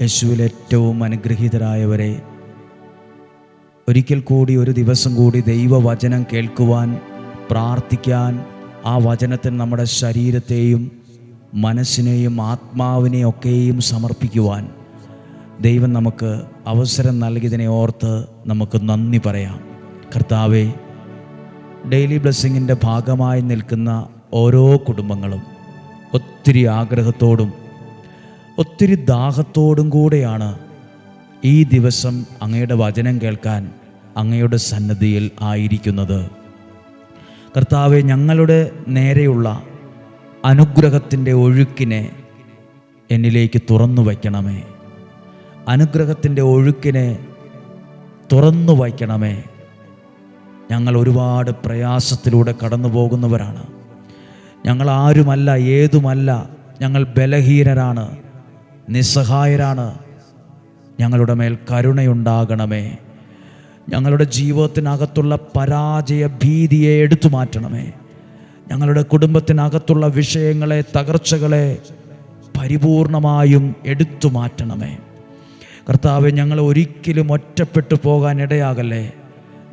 യേശുവിൽ ഏറ്റവും അനുഗ്രഹീതരായവരെ ഒരിക്കൽ കൂടി ഒരു ദിവസം കൂടി ദൈവവചനം കേൾക്കുവാൻ പ്രാർത്ഥിക്കാൻ ആ വചനത്തിന് നമ്മുടെ ശരീരത്തെയും മനസ്സിനെയും ആത്മാവിനെയും ഒക്കെയും സമർപ്പിക്കുവാൻ ദൈവം നമുക്ക് അവസരം നൽകിയതിനെ ഓർത്ത് നമുക്ക് നന്ദി പറയാം. കർത്താവെ ഡെയിലി ബ്ലെസ്സിങ്ങിന്റെ ഭാഗമായി നിൽക്കുന്ന ഓരോ കുടുംബങ്ങളും ഒത്തിരി ആഗ്രഹത്തോടും ഒത്തിരി ദാഹത്തോടും കൂടെയാണ് ഈ ദിവസം അങ്ങയുടെ വചനം കേൾക്കാൻ അങ്ങയുടെ സന്നദ്ധിയിൽ ആയിരിക്കുന്നത്. കർത്താവെ ഞങ്ങളുടെ നേരെയുള്ള അനുഗ്രഹത്തിന്റെ ഒഴുക്കിനെ എന്നിലേക്ക് തുറന്നു വയ്ക്കണമേ. അനുഗ്രഹത്തിന്റെ ഒഴുക്കിനെ തുറന്നു വയ്ക്കണമേ. ഞങ്ങൾ ഒരുപാട് പ്രയാസത്തിലൂടെ കടന്നു പോകുന്നവരാണ് ഞങ്ങൾ ആരുമല്ല ഏതുമല്ല ഞങ്ങൾ ബലഹീനരാണ്. നിസ്സഹായരാണ്. ഞങ്ങളുടെ മേൽ കരുണയുണ്ടാകണമേ. ഞങ്ങളുടെ ജീവിതത്തിനകത്തുള്ള പരാജയ ഭീതിയെ എടുത്തു മാറ്റണമേ. ഞങ്ങളുടെ കുടുംബത്തിനകത്തുള്ള വിഷയങ്ങളെ തകർച്ചകളെ പരിപൂർണമായും എടുത്തു മാറ്റണമേ. കർത്താവ് ഞങ്ങൾ ഒരിക്കലും ഒറ്റപ്പെട്ടു പോകാൻ ഇടയാകല്ലേ.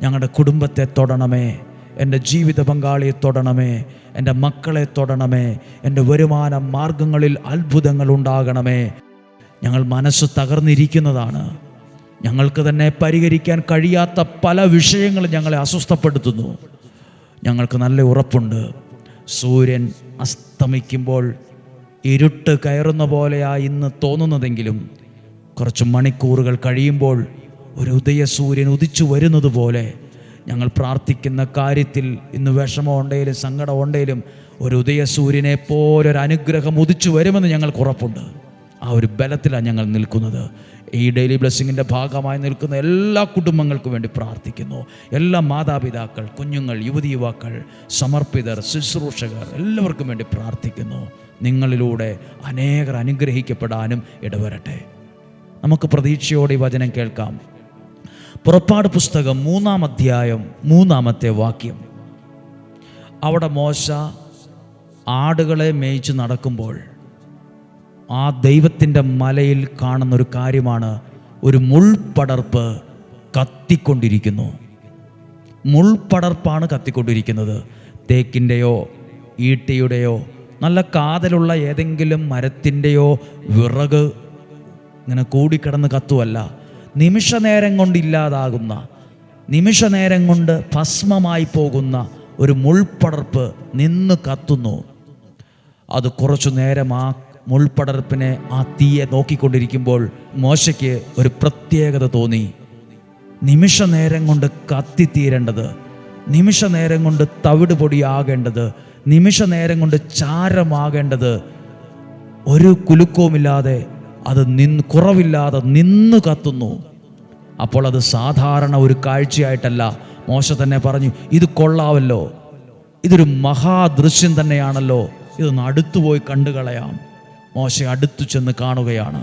ഞങ്ങളുടെ കുടുംബത്തെ തൊടണമേ. എന്റെ ജീവിത പങ്കാളിയെ തൊടണമേ. എന്റെ മക്കളെ തൊടണമേ. എന്റെ വരുമാന മാർഗങ്ങളിൽ അത്ഭുതങ്ങൾ ഉണ്ടാകണമേ. ഞങ്ങൾ മനസ്സ് തകർന്നിരിക്കുന്നതാണ്. ഞങ്ങൾക്ക് തന്നെ പരിഹരിക്കാൻ കഴിയാത്ത പല വിഷയങ്ങളും ഞങ്ങളെ അസ്വസ്ഥപ്പെടുത്തുന്നു. ഞങ്ങൾക്ക് നല്ല ഉറപ്പുണ്ട്. സൂര്യൻ അസ്തമിക്കുമ്പോൾ ഇരുട്ട് കയറുന്ന പോലെയാ ഇന്ന് തോന്നുന്നതെങ്കിലും കുറച്ച് മണിക്കൂറുകൾ കഴിയുമ്പോൾ ഒരു ഉദയസൂര്യൻ ഉദിച്ചു വരുന്നത് പോലെ ഞങ്ങൾ പ്രാർത്ഥിക്കുന്ന കാര്യത്തിൽ ഇന്ന് വിഷമം ഉണ്ടെങ്കിലും സങ്കടം ഉണ്ടെങ്കിലും ഒരു ഉദയസൂര്യനെ സൂര്യനെ ഒരു അനുഗ്രഹം ഉദിച്ചു വരുമെന്ന് ഞങ്ങൾക്ക് ഉറപ്പുണ്ട്. ആ ഒരു ബലത്തിലാണ് ഞങ്ങൾ നിൽക്കുന്നത്. ഈ ഡെയിലി ബ്ലെസ്സിങ്ങിന്റെ ഭാഗമായി നിൽക്കുന്ന എല്ലാ കുടുംബങ്ങൾക്കും വേണ്ടി പ്രാർത്ഥിക്കുന്നു. എല്ലാ മാതാപിതാക്കൾ കുഞ്ഞുങ്ങൾ യുവതി യുവാക്കൾ സമർപ്പിതർ ശുശ്രൂഷകർ എല്ലാവർക്കും വേണ്ടി പ്രാർത്ഥിക്കുന്നു. നിങ്ങളിലൂടെ അനേകർ അനുഗ്രഹിക്കപ്പെടാനും ഇടവരട്ടെ. നമുക്ക് പ്രതീക്ഷയോടെ ഈ വചനം കേൾക്കാം. പുറപ്പാട് പുസ്തകം മൂന്നാം അധ്യായം മൂന്നാമത്തെ വാക്യം. അവിടെ മോശ ആടുകളെ മേയിച്ച് നടക്കുമ്പോൾ ആ ദൈവത്തിന്റെ മലയിൽ കാണുന്ന ഒരു കാര്യമാണ് ഒരു മുൾപടർപ്പ് കത്തിക്കൊണ്ടിരിക്കുന്നു. മുൾപടർപ്പാണ് കത്തിക്കൊണ്ടിരിക്കുന്നത്. തേക്കിന്റെയോ ഈട്ടിയുടെയോ നല്ല കാതലുള്ള ഏതെങ്കിലും മരത്തിന്റെയോ വിറക് ഇങ്ങനെ കൂടിക്കിടന്ന് കത്തുവല്ല. നിമിഷനേരം കൊണ്ടില്ലാതാകുന്ന നിമിഷനേരം കൊണ്ട് ഭസ്മമായി പോകുന്ന ഒരു മുൾപടർപ്പ് നിന്ന് കത്തുന്നു. അത് കുറച്ചു നേരം ആ മുൾപടർപ്പിനെ ആ തീയെ നോക്കിക്കൊണ്ടിരിക്കുമ്പോൾ മോശയ്ക്ക് ഒരു പ്രത്യേകത തോന്നി. നിമിഷ നേരം കൊണ്ട് കത്തിത്തീരേണ്ടത് നിമിഷ നേരം കൊണ്ട് തവിട് പൊടിയാകേണ്ടത് നിമിഷ നേരം കൊണ്ട് ചാരമാകേണ്ടത് ഒരു കുലുക്കവുമില്ലാതെ അത് നിന്ന് കുറവില്ലാതെ നിന്ന് കത്തുന്നു. അപ്പോൾ അത് സാധാരണ ഒരു കാഴ്ചയായിട്ടല്ല. മോശ തന്നെ പറഞ്ഞു ഇത് കൊള്ളാവല്ലോ. ഇതൊരു മഹാദൃശ്യം തന്നെയാണല്ലോ. ഇതൊന്ന് അടുത്തുപോയി കണ്ടുകളയാം. കണ്ടു കളയാം മോശ അടുത്തു ചെന്ന് കാണുകയാണ്.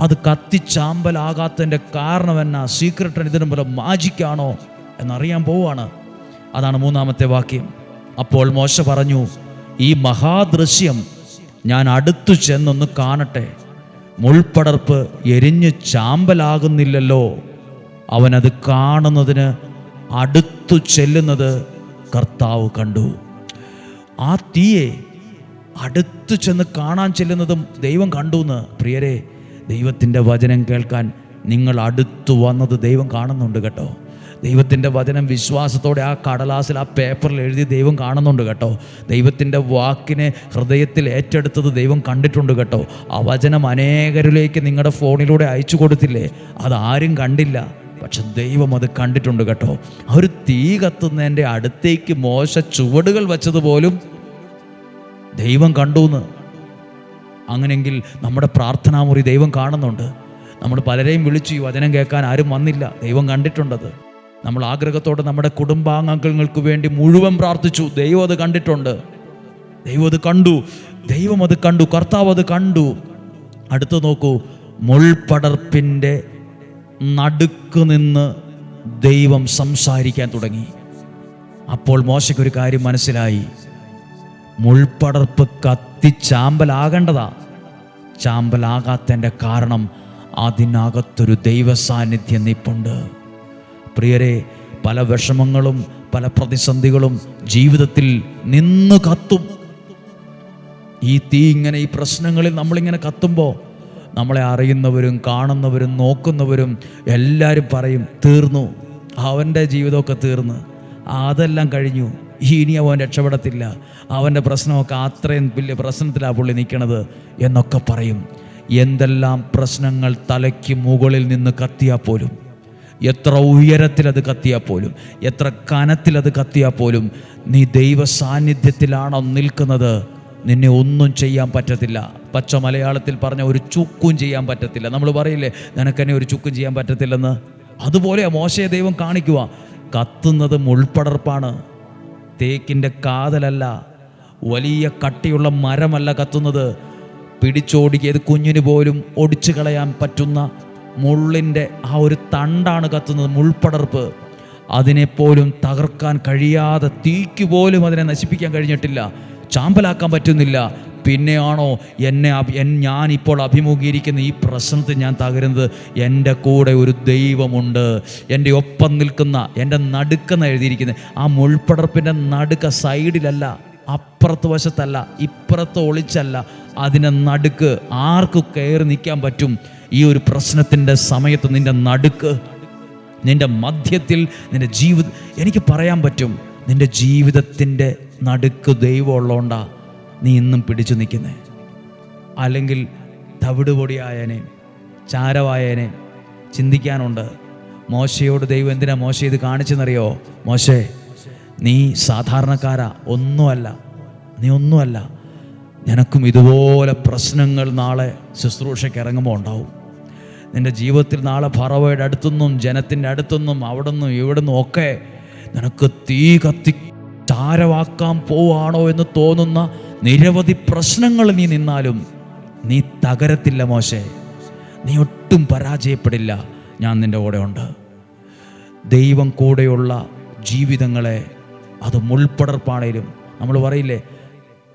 അത് കത്തിച്ചാമ്പലാകാത്തതിന്റെ കാരണം എന്നാ? സീക്രട്ട് ഇതിനു പോലെ മാജിക്കാണോ എന്നറിയാൻ പോവാണ് അതാണ് മൂന്നാമത്തെ വാക്യം. അപ്പോൾ മോശ പറഞ്ഞു ഈ മഹാദൃശ്യം ഞാൻ അടുത്തു ചെന്നൊന്ന് കാണട്ടെ. മുൾപ്പടർപ്പ് എരിഞ്ഞ് ചാമ്പലാകുന്നില്ലല്ലോ. അവനത് കാണുന്നതിന് അടുത്തു ചെല്ലുന്നത് കർത്താവ് കണ്ടു. ആ തീയെ അടുത്തു ചെന്ന് കാണാൻ ചെല്ലുന്നതും ദൈവം കണ്ടു എന്ന് പ്രിയരെ ദൈവത്തിന്റെ വചനം കേൾക്കാൻ നിങ്ങൾ അടുത്തു വന്നത് ദൈവം കാണുന്നുണ്ട് കേട്ടോ. ദൈവത്തിന്റെ വചനം വിശ്വാസത്തോടെ ആ കടലാസിൽ ആ പേപ്പറിൽ എഴുതി ദൈവം കാണുന്നുണ്ട് കേട്ടോ. ദൈവത്തിന്റെ വാക്കിനെ ഹൃദയത്തിൽ ഏറ്റെടുത്തത് ദൈവം കണ്ടിട്ടുണ്ട് കേട്ടോ. ആ വചനം അനേകരിലേക്ക് നിങ്ങളുടെ ഫോണിലൂടെ അയച്ചു കൊടുത്തില്ലേ? അതാരും കണ്ടില്ല. പക്ഷെ ദൈവം അത് കണ്ടിട്ടുണ്ട് കേട്ടോ. ആ ഒരു തീ കത്തുന്നതിന്റെ അടുത്തേക്ക് മോശ ചുവടുകൾ വച്ചതുപോലും ദൈവം കണ്ടു എന്ന്. അങ്ങനെങ്കിൽ നമ്മുടെ പ്രാർത്ഥനാമുറി ദൈവം കാണുന്നുണ്ട്. നമ്മൾ പലരെയും വിളിച്ചു ഈ വചനം കേൾക്കാൻ ആരും വന്നില്ല. ദൈവം കണ്ടിട്ടുണ്ടത്. നമ്മൾ ആഗ്രഹത്തോടെ നമ്മുടെ കുടുംബാംഗങ്ങൾക്ക് വേണ്ടി മുഴുവൻ പ്രാർത്ഥിച്ചു. ദൈവം അത് കണ്ടിട്ടുണ്ട്. ദൈവം അത് കണ്ടു. ദൈവം അത് കണ്ടു. കർത്താവ് അത് കണ്ടു. അടുത്ത് നോക്കൂ. മുൾപടർപ്പിന്റെ നടുക്ക് നിന്ന് ദൈവം സംസാരിക്കാൻ തുടങ്ങി. അപ്പോൾ മോശയ്ക്കൊരു കാര്യം മനസ്സിലായി. മുൾപടർപ്പ് കത്തി ചാമ്പലാകേണ്ടതാ. ചാമ്പലാകാത്തതിന്റെ കാരണം അതിനകത്തൊരു ദൈവസാന്നിധ്യം നിപ്പുണ്ട്. പ്രിയരെ പല വിഷമങ്ങളും പല പ്രതിസന്ധികളും ജീവിതത്തിൽ നിന്ന് കത്തും. ഈ തീ ഇങ്ങനെ ഈ പ്രശ്നങ്ങളിൽ നമ്മളിങ്ങനെ കത്തുമ്പോൾ നമ്മളെ അറിയുന്നവരും കാണുന്നവരും നോക്കുന്നവരും എല്ലാവരും പറയും തീർന്നു. അവന്റെ ജീവിതമൊക്കെ തീർന്നു. അതെല്ലാം കഴിഞ്ഞു. ഇനി അവൻ രക്ഷപ്പെടത്തില്ല. അവന്റെ പ്രശ്നമൊക്കെ അത്രയും വലിയ പ്രശ്നത്തിലാണ് പുള്ളി നിൽക്കണത് എന്നൊക്കെ പറയും. എന്തെല്ലാം പ്രശ്നങ്ങൾ തലയ്ക്ക് മുകളിൽ നിന്ന് കത്തിയാൽ പോലും. എത്ര ഉയരത്തിലത് കത്തിയാൽ പോലും. എത്ര കനത്തിലത് കത്തിയാൽ പോലും. നീ ദൈവ സാന്നിധ്യത്തിലാണോ നിൽക്കുന്നത്? നിന്നെ ഒന്നും ചെയ്യാൻ പറ്റത്തില്ല. പച്ച മലയാളത്തിൽ പറഞ്ഞ ഒരു ചുക്കും ചെയ്യാൻ പറ്റത്തില്ല. നമ്മൾ പറയില്ലേ നിനക്കെന്നെ ഒരു ചുക്കും ചെയ്യാൻ പറ്റത്തില്ലെന്ന്? അതുപോലെ മോശയെ ദൈവം കാണിക്കുക കത്തുന്നത് മുൾപ്പടർപ്പാണ് തേക്കിന്റെ കാതലല്ല വലിയ കട്ടിയുള്ള മരമല്ല കത്തുന്നത്. പിടിച്ചോടിക്കിയത് കുഞ്ഞിന് പോലും ഒടിച്ചു കളയാൻ പറ്റുന്ന മുള്ളിന്റെ ആ ഒരു തണ്ടാണ് കത്തുന്നത് മുൾപ്പടർപ്പ്. അതിനെപ്പോലും തകർക്കാൻ കഴിയാതെ തീക്ക് പോലും അതിനെ നശിപ്പിക്കാൻ കഴിഞ്ഞിട്ടില്ല ചാമ്പലാക്കാൻ പറ്റുന്നില്ല. പിന്നെയാണോ എന്നെ ഞാൻ ഇപ്പോൾ അഭിമുഖീകരിക്കുന്ന ഈ പ്രശ്നത്തെ ഞാൻ തകരുന്നത്? എന്റെ കൂടെ ഒരു ദൈവമുണ്ട്. എന്റെ ഒപ്പം നിൽക്കുന്ന എന്റെ നടുക്കെന്ന് എഴുതിയിരിക്കുന്നത് ആ മുൾപ്പടർപ്പിന്റെ നടുക്ക സൈഡിലല്ല അപ്പുറത്ത് വശത്തല്ല ഇപ്പുറത്ത് ഒളിച്ചല്ല അതിനെ നടുക്ക് ആർക്ക് കയറി നിൽക്കാൻ പറ്റും. ഈ ഒരു പ്രശ്നത്തിന്റെ സമയത്ത് നിന്റെ നടുക്ക് നിന്റെ മധ്യത്തിൽ നിന്റെ ജീവിത എനിക്ക് പറയാൻ പറ്റും നിന്റെ ജീവിതത്തിന്റെ നടുക്ക് ദൈവം ഉള്ളതുകൊണ്ടാ നീ ഇന്നും പിടിച്ചു നിൽക്കുന്നത് അല്ലെങ്കിൽ തവിടുപൊടിയായനെ ചാരവായനെ ചിന്തിക്കാനുണ്ട്. മോശയോട് ദൈവം എന്തിനാ മോശ ഇത് കാണിച്ചെന്നറിയോ? മോശേ നീ സാധാരണക്കാരാ ഒന്നുമല്ല നീ ഒന്നുമല്ല. നിനക്കും ഇതുപോലെ പ്രശ്നങ്ങൾ നാളെ ശുശ്രൂഷയ്ക്ക് ഇറങ്ങുമ്പോൾ ഉണ്ടാവും. നിന്റെ ജീവിതത്തിൽ നാളെ ഫറവയുടെ അടുത്തുനിന്നും ജനത്തിന്റെ അടുത്തുനിന്നും അവിടെ നിന്നും ഇവിടെ നിന്നും ഒക്കെ നിനക്ക് തീ കത്തി ചാരവാക്കാൻ പോവാണോ എന്ന് തോന്നുന്ന നിരവധി പ്രശ്നങ്ങൾ നീ നിന്നാലും നീ തകരത്തില്ല മോശേ. നീ ഒട്ടും പരാജയപ്പെടില്ല. ഞാൻ നിന്റെ കൂടെ ഉണ്ട് ദൈവം കൂടെയുള്ള ജീവിതങ്ങളെ അത് മുൾപ്പടർപ്പാണേലും. നമ്മൾ പറയില്ലേ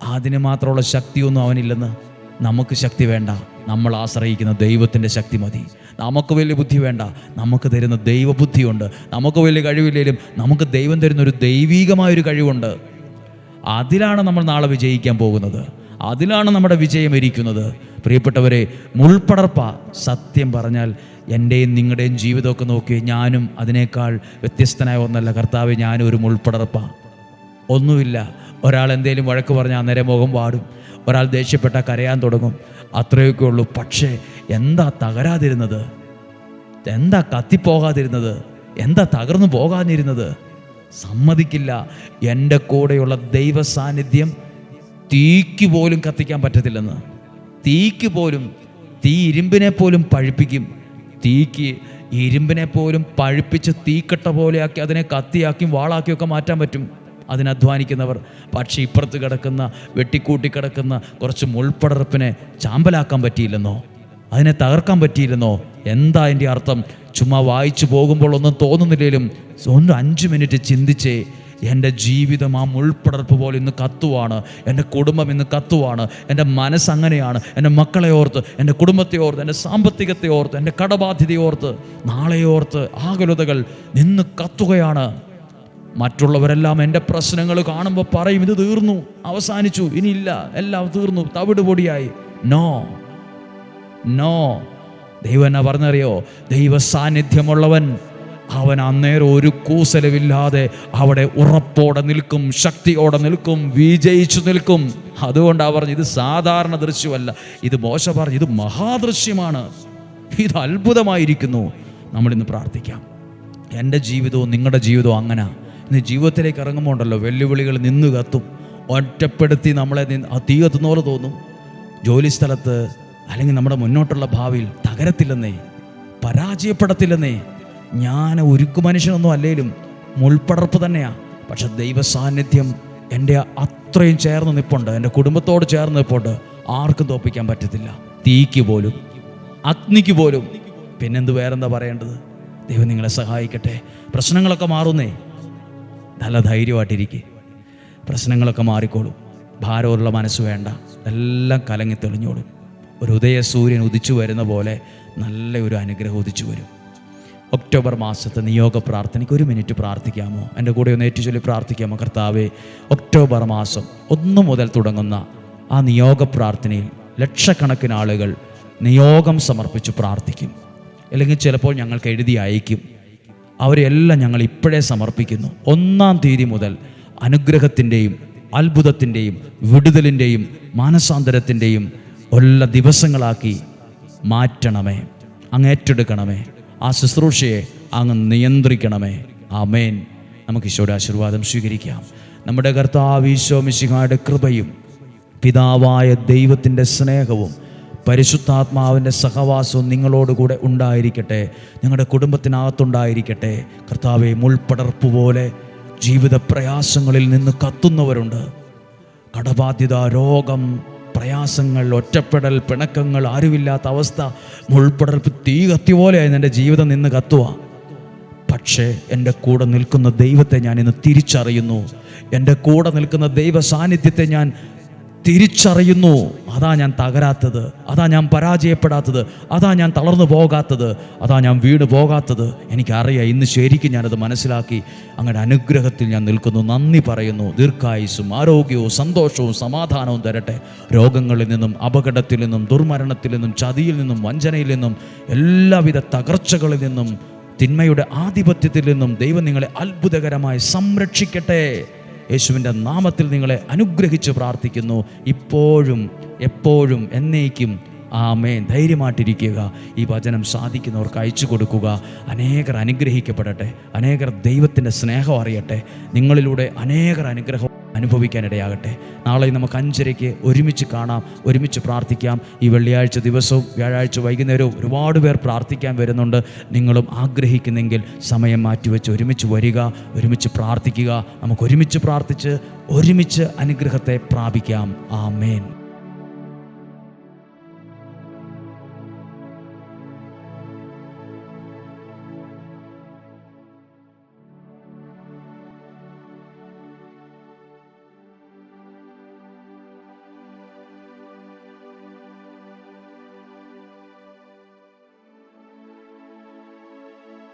അതിന് മാത്രമുള്ള ശക്തിയൊന്നും അവനില്ലെന്ന് നമുക്ക് ശക്തി വേണ്ട. നമ്മൾ ആശ്രയിക്കുന്ന ദൈവത്തിന്റെ ശക്തി മതി. നമുക്ക് വലിയ ബുദ്ധി വേണ്ട. നമുക്ക് തരുന്ന ദൈവബുദ്ധിയുണ്ട്. നമുക്ക് വലിയ കഴിവില്ലെങ്കിലും നമുക്ക് ദൈവം തരുന്ന ഒരു ദൈവീകമായൊരു കഴിവുണ്ട്. അതിലാണ് നമ്മൾ നാളെ വിജയിക്കാൻ പോകുന്നത്. അതിലാണ് നമ്മുടെ വിജയം ഇരിക്കുന്നത്. പ്രിയപ്പെട്ടവരെ മുൾപ്പടർപ്പ സത്യം പറഞ്ഞാൽ എന്റെയും നിങ്ങളുടെയും ജീവിതമൊക്കെ നോക്കി ഞാനും അതിനേക്കാൾ വ്യത്യസ്തനായ ഒന്നല്ല. കർത്താവ് ഞാനും ഒരു മുൾപ്പടർപ്പ. ഒന്നുമില്ല. ഒരാൾ എന്തെങ്കിലും വഴക്ക് പറഞ്ഞാൽ അന്നേരം മുഖം വാടും. ഒരാൾ ദേഷ്യപ്പെട്ട കരയാൻ തുടങ്ങും. അത്രയൊക്കെ ഉള്ളൂ. പക്ഷേ എന്താ തകരാതിരുന്നത്? എന്താ കത്തിപ്പോകാതിരുന്നത്? എന്താ തകർന്നു പോകാതിരുന്നത്? സമ്മതിക്കില്ല. എന്റെ കൂടെയുള്ള ദൈവ സാന്നിധ്യം തീക്ക് പോലും കത്തിക്കാൻ പറ്റത്തില്ലെന്ന്. തീക്ക് പോലും തീ ഇരുമ്പിനെ പോലും പഴുപ്പിക്കും. തീക്ക് ഇരുമ്പിനെ പോലും പഴുപ്പിച്ച് തീക്കട്ട പോലെയാക്കി അതിനെ കത്തിയാക്കിയും വാളാക്കിയൊക്കെ മാറ്റാൻ പറ്റും. അതിനധ്വാനിക്കുന്നവർ പക്ഷേ ഇപ്പുറത്ത് കിടക്കുന്ന വെട്ടിക്കൂട്ടി കിടക്കുന്ന കുറച്ച് മുൾപ്പടർപ്പിനെ ചാമ്പലാക്കാൻ പറ്റിയില്ലെന്നോ? അതിനെ തകർക്കാൻ പറ്റിയില്ലെന്നോ? എന്താ അതിന്റെ അർത്ഥം? ചുമ്മാ വായിച്ചു പോകുമ്പോൾ ഒന്നും തോന്നുന്നില്ലെങ്കിലും ഒന്ന് അഞ്ച് മിനിറ്റ് ചിന്തിച്ചേ എന്റെ ജീവിതം ആ മുൾപ്പടർപ്പ് പോലെ ഇന്ന് കത്തുവാണ് എന്റെ കുടുംബം ഇന്ന് കത്തുവാണ് എന്റെ മനസ്സ് അങ്ങനെയാണ് എന്റെ മക്കളെ ഓർത്ത് എന്റെ കുടുംബത്തെ ഓർത്ത് എന്റെ സാമ്പത്തികത്തെ ഓർത്ത് എന്റെ കടബാധ്യതയെ ഓർത്ത് നാളെ ഓർത്ത് ആകുലതകൾ നിന്ന് കത്തുകയാണ്. മറ്റുള്ളവരെല്ലാം എന്റെ പ്രശ്നങ്ങൾ കാണുമ്പോൾ പറയും ഇത് തീർന്നു അവസാനിച്ചു ഇനിയില്ല എല്ലാം തീർന്നു തവിട് പൊടിയായി. നോ നോ ദൈവം എന്നാ പറഞ്ഞറിയോ? ദൈവ സാന്നിധ്യമുള്ളവൻ അവൻ അന്നേരം ഒരു കൂസലവില്ലാതെ അവിടെ ഉറപ്പോടെ നിൽക്കും ശക്തിയോടെ നിൽക്കും വിജയിച്ചു നിൽക്കും. അതുകൊണ്ടാണ് പറഞ്ഞു ഇത് സാധാരണ ദൃശ്യമല്ല. ഇത് മോശ പറഞ്ഞു ഇത് മഹാദൃശ്യമാണ്. ഇത് അത്ഭുതമായിരിക്കുന്നു. നമ്മളിന്ന് പ്രാർത്ഥിക്കാം. എന്റെ ജീവിതവും നിങ്ങളുടെ ജീവിതവും അങ്ങനെ. ഇന്ന് ജീവിതത്തിലേക്ക് ഇറങ്ങുമ്പോൾ ഉണ്ടല്ലോ വെല്ലുവിളികൾ നിന്ന് കത്തും. ഒറ്റപ്പെടുത്തി നമ്മളെ തീ കത്തുന്ന പോലെ തോന്നും. ജോലി സ്ഥലത്ത് അല്ലെങ്കിൽ നമ്മുടെ മുന്നോട്ടുള്ള ഭാവിയിൽ തകരത്തില്ലെന്നേ പരാജയപ്പെടത്തില്ലെന്നേ ഞാൻ ഒരുക്കു മനുഷ്യനൊന്നും അല്ലേലും മുൾപ്പടർപ്പ് തന്നെയാണ് പക്ഷെ ദൈവ സാന്നിധ്യം എന്റെ അത്രയും ചേർന്ന് നിൽപ്പുണ്ട് എന്റെ കുടുംബത്തോട് ചേർന്ന് നിൽപ്പുണ്ട് ആർക്കും തോപ്പിക്കാൻ പറ്റത്തില്ല. തീക്ക് പോലും അഗ്നിക്ക് പോലും. പിന്നെന്ത് വേറെന്താ പറയേണ്ടത്? ദൈവം നിങ്ങളെ സഹായിക്കട്ടെ. പ്രശ്നങ്ങളൊക്കെ മാറുന്നേ. നല്ല ധൈര്യമായിട്ടിരിക്കെ. പ്രശ്നങ്ങളൊക്കെ മാറിക്കോളും. ഭാരമുള്ള മനസ്സ് വേണ്ട. എല്ലാം കലങ്ങി തെളിഞ്ഞോളും. ഒരു ഉദയസൂര്യൻ ഉദിച്ചു വരുന്ന പോലെ നല്ല ഒരു അനുഗ്രഹം ഉദിച്ചു വരും. ഒക്ടോബർ മാസത്തെ നിയോഗ പ്രാർത്ഥനയ്ക്ക് ഒരു മിനിറ്റ് പ്രാർത്ഥിക്കാമോ? എന്റെ കൂടെ ഒന്ന് ഏറ്റുചൊല്ലി പ്രാർത്ഥിക്കാമോ കർത്താവേ? ഒക്ടോബർ മാസം ഒന്നു മുതൽ തുടങ്ങുന്ന ആ നിയോഗ പ്രാർത്ഥനയിൽ ലക്ഷക്കണക്കിന് ആളുകൾ നിയോഗം സമർപ്പിച്ച് പ്രാർത്ഥിക്കും. അല്ലെങ്കിൽ ചിലപ്പോൾ ഞങ്ങൾക്ക് എഴുതി അയക്കും അവരെല്ലാം ഞങ്ങൾ ഇപ്പോഴേ സമർപ്പിക്കുന്നു. ഒന്നാം തീയതി മുതൽ അനുഗ്രഹത്തിന്റെയും അത്ഭുതത്തിന്റെയും വിടുതലിന്റെയും മാനസാന്തരത്തിന്റെയും എല്ലാ ദിവസങ്ങളാക്കി മാറ്റണമേ. അങ്ങ് ഏറ്റെടുക്കണമേ. ആ ശുശ്രൂഷയെ അങ്ങ് നിയന്ത്രിക്കണമേ. ആമേൻ. നമുക്ക് ഈശോയുടെ ആശീർവാദം സ്വീകരിക്കാം. നമ്മുടെ കർത്താവ് ഈശോ മിശിഹായുടെ കൃപയും പിതാവായ ദൈവത്തിന്റെ സ്നേഹവും പരിശുദ്ധാത്മാവിന്റെ സഹവാസവും നിങ്ങളോടുകൂടെ ഉണ്ടായിരിക്കട്ടെ. നിങ്ങളുടെ കുടുംബത്തിനകത്തുണ്ടായിരിക്കട്ടെ. കർത്താവെ മുൾപ്പടർപ്പ് പോലെ ജീവിത പ്രയാസങ്ങളിൽ നിന്ന് കത്തുന്നവരുണ്ട്. കടബാധ്യത രോഗം പ്രയാസങ്ങൾ ഒറ്റപ്പെടൽ പിണക്കങ്ങൾ ആരുമില്ലാത്ത അവസ്ഥ മുൾപ്പെടൽ തീ കത്തി പോലെയായി എന്റെ ജീവിതം നിന്ന് കത്തുക. പക്ഷേ എന്റെ കൂടെ നിൽക്കുന്ന ദൈവത്തെ ഞാൻ ഇന്ന് തിരിച്ചറിയുന്നു. എന്റെ കൂടെ നിൽക്കുന്ന ദൈവ സാന്നിധ്യത്തെ ഞാൻ തിരിച്ചറിയുന്നു. അതാ ഞാൻ തകരാത്തത്. അതാ ഞാൻ പരാജയപ്പെടാത്തത്. അതാ ഞാൻ തളർന്നു പോകാത്തത്. അതാ ഞാൻ വീണ് പോകാത്തത്. എനിക്കറിയാം ഇന്ന് ശരിക്കും ഞാനത് മനസ്സിലാക്കി. അങ്ങനെ അനുഗ്രഹത്തിൽ ഞാൻ നിൽക്കുന്നു. നന്ദി പറയുന്നു. ദീർഘായുസും ആരോഗ്യവും സന്തോഷവും സമാധാനവും തരട്ടെ. രോഗങ്ങളിൽ നിന്നും അപകടത്തിൽ നിന്നും ദുർമരണത്തിൽ നിന്നും ചതിയിൽ നിന്നും വഞ്ചനയിൽ നിന്നും എല്ലാവിധ തകർച്ചകളിൽ നിന്നും തിന്മയുടെ ആധിപത്യത്തിൽ നിന്നും ദൈവം നിങ്ങളെ അത്ഭുതകരമായി സംരക്ഷിക്കട്ടെ. യേശുവിന്റെ നാമത്തിൽ നിങ്ങളെ അനുഗ്രഹിച്ച് പ്രാർത്ഥിക്കുന്നു. ഇപ്പോഴും എപ്പോഴും എന്നേക്കും ആമേൻ. ധൈര്യമായിട്ടിരിക്കുക. ഈ വചനം സാധിക്കുന്നവർക്ക് അയച്ചു കൊടുക്കുക. അനേകർ അനുഗ്രഹിക്കപ്പെടട്ടെ. അനേകർ ദൈവത്തിന്റെ സ്നേഹം അറിയട്ടെ. നിങ്ങളിലൂടെ അനേകർ അനുഗ്രഹം അനുഭവിക്കാനിടയാകട്ടെ. നാളെ നമുക്ക് അഞ്ചരയ്ക്ക് ഒരുമിച്ച് കാണാം ഒരുമിച്ച് പ്രാർത്ഥിക്കാം. ഈ വെള്ളിയാഴ്ച ദിവസവും വ്യാഴാഴ്ച വൈകുന്നേരവും ഒരുപാട് പേർ പ്രാർത്ഥിക്കാൻ വരുന്നുണ്ട്. നിങ്ങളും ആഗ്രഹിക്കുന്നെങ്കിൽ സമയം മാറ്റിവെച്ച് ഒരുമിച്ച് വരിക ഒരുമിച്ച് പ്രാർത്ഥിക്കുക. നമുക്ക് ഒരുമിച്ച് പ്രാർത്ഥിച്ച് ഒരുമിച്ച് അനുഗ്രഹത്തെ പ്രാപിക്കാം. ആമേൻ.